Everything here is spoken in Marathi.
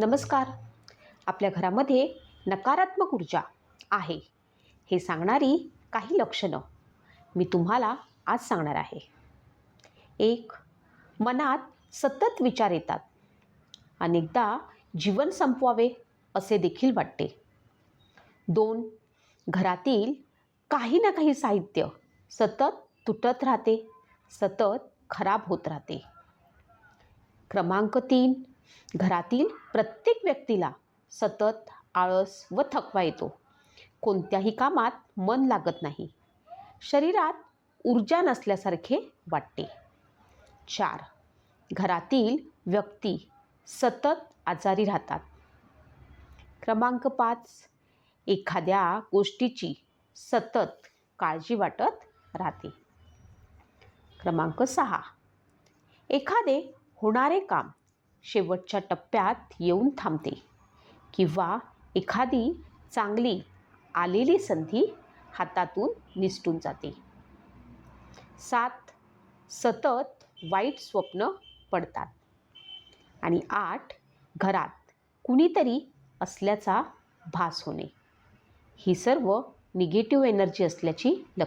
नमस्कार. आपल्या घरामध्ये नकारात्मक ऊर्जा आहे. हे सांगणारी काही लक्षणं मी तुम्हाला आज सांगणार आहे. एक मनात सतत विचार येतात. अनेकदा जीवन संपवावे असे देखील वाटते. दोन घरातील काही ना काही साहित्य सतत तुटत राहते सतत खराब होत राहते. क्रमांक तीन घरातील प्रत्येक व्यक्तीला सतत आळस व थकवा येतो. कोणत्याही कामात मन लागत नाही. शरीरात ऊर्जा नसल्यासारखे वाटते. चार. घरातील व्यक्ती सतत आजारी राहतात. क्रमांक पाच. एखाद्या गोष्टीची सतत काळजी वाटत राहते. क्रमांक सहा. एखादे होणारे काम शेवटच्या टप्प्यात येऊन थांबते. किंवा एखादी चांगली आलेली संधी हातातून निसटून जाते. सात सतत वाईट स्वप्न पडतात. आणि आठ घरात कुणीतरी असल्याचा भास होणे. ही सर्व निगेटिव्ह एनर्जी असल्याची लक्षणे.